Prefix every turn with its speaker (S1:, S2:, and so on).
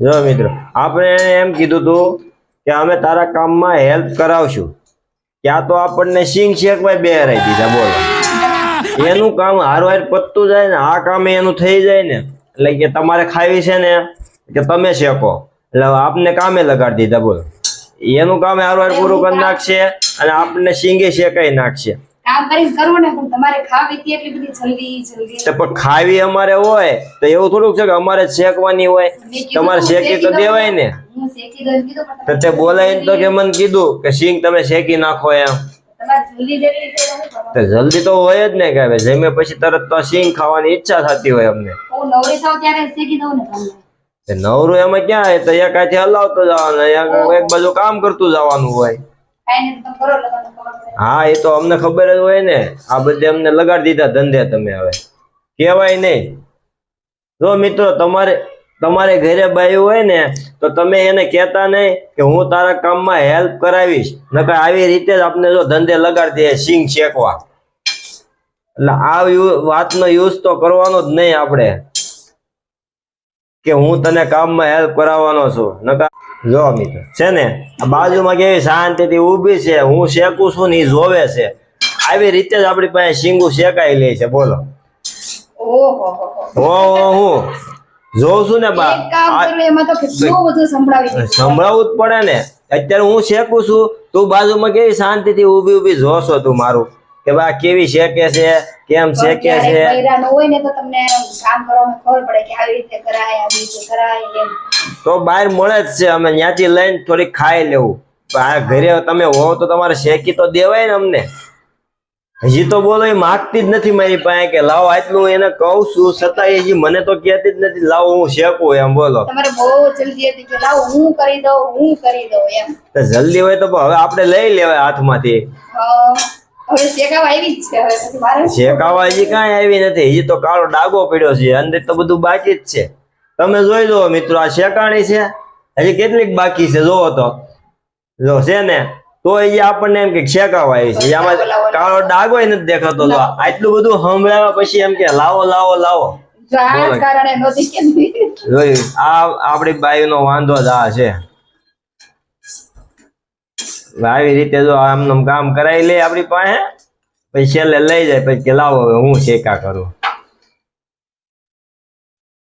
S1: જો મિત્રો આપણે એમ કીધું તું કે અમે તારા કામમાં હેલ્પ કરાવશું. ક્યાં તો આપણને સિંગ શેકમાં બે હરાઈ દીધા બોલો. એનું કામ હારવાર પતતું જાય ને આ કામ એનું થઈ જાય ને એટલે કે તમારે ખાવી છે ને કે તમે શેકો એટલે આપને કામે લગાડી દીધા બોલો. એનું કામ હારવાર પૂરું કરી નાખશે અને આપણને સિંગે શેકાઈ નાખશે.
S2: કામ કરીને કરવું ને પણ તમારે ખાવી હતી એટલી બધી જલ્દી જલ્દી.
S1: તો પણ ખાવી અમારે હોય તો એવું થોડુંક છે કે અમારે શેકવાની હોય. તમારે શેકી તો દેવાય ને. તો તે બોલાવીને તો કે મને કીધું કે સિંગ તમે શેકી નાખો એમ.
S2: જલ્દી તો?
S1: જલ્દી હોય જ ને કે હવે જમે પછી તરત તો સિંગ ખાવાની ઈચ્છા થતી હોય અમને.
S2: નવરી
S1: એમાં ક્યાં હોય? તો એક હાથે હલાવતો જવાનું એક બાજુ કામ કરતું જવાનું હોય. હા, એ તો અમને ખબર જ હોય ને. આ બધે અમને લગાડી દીધા ધંધે તમે હવે. કહેવાય નહીં. જો મિત્રો, તમારે તમારે ઘરે બાયું હોય ને, તો તમે એને કહેતા નહીં કે હું તારા કામમાં હેલ્પ કરાવીશ. નકર આવી રીતે જ આપણે જો ધંધે લગાડી દે સિંગ શેકવા. એટલે આ વાતનો યુઝ તો કરવાનો જ નહીં આપણે. કે હું તને કામમાં હેલ્પ કરાવવાનો છું. નકર જો મિત્ર છે ને? બાજુમાં કેવી શાંતિથી ઊભી છે હું શેકું છું ને જોવે છે. આવી રીતે જ આપણી પાસે શીંગું શેકાઈ લે છે બોલો.
S2: હો હો.
S1: ઓ હું જોઉં છું ને બા.
S2: સંભળાવી
S1: જ પડે ને. અત્યારે હું શેકું છું તું બાજુમાં કેવી શાંતિથી ઊભી ઊભી જોશો તું મારું. કે બા કેવી શેકે છે? કેમ શેકે છે?
S2: ક્યારેક હોય ને તો તમને કામ કરવામાં ખબર પડે કે આવી રીતે કરાય આવી રીતે કરાય
S1: તો બહાર મળે જ છે. અમે ત્યાંથી લઈને થોડીક ખાઈ લેવું. આ ઘરે તમે હો તો તમારે શેકી તો દેવાય ને અમને. હજી તો બોલો એ માગતી જ નથી મારી પાસે કે લાવો આટલું એને કહું છું. છતાં એ હજી મને તો કહેતી જ નથી લાવો હું શેકું એમ બોલો.
S2: તમારે બહુ જલ્દી હતી કે લાવો હું કરી દઉં હું કરી દઉં એમ.
S1: જલ્દી હોય તો હવે આપણે લઈ લેવાય હાથમાંથી.
S2: અ, હવે શેકાવા આવી જ છે હવે પછી મારે શું
S1: શેકાવા હજી કાંઈ આવી નથી હજી તો કાળો ડાગો પડ્યો છે અંદર તો બધું બાકી જ છે. તમે જોઈ લો મિત્રો આ શેકાણી છે હજી કેટલીક બાકી છે જોવો તો. જો છે ને તો એ આપણને એમ કે શેકાવા આવી છે આમાં કાળો ડાગો નથી દેખાતો તો. આટલું બધું સંભળાવ્યા પછી એમ કે લાવો લાવો લાવો.
S2: આપડી આ
S1: નો વાંધો જ આ છે. આવી રીતે જો આમનું કામ કરાવી લે આપણી પાસે, પછી છેલ્લે લઈ જાય, પછી કે લાવો હવે હું શેકા કરું.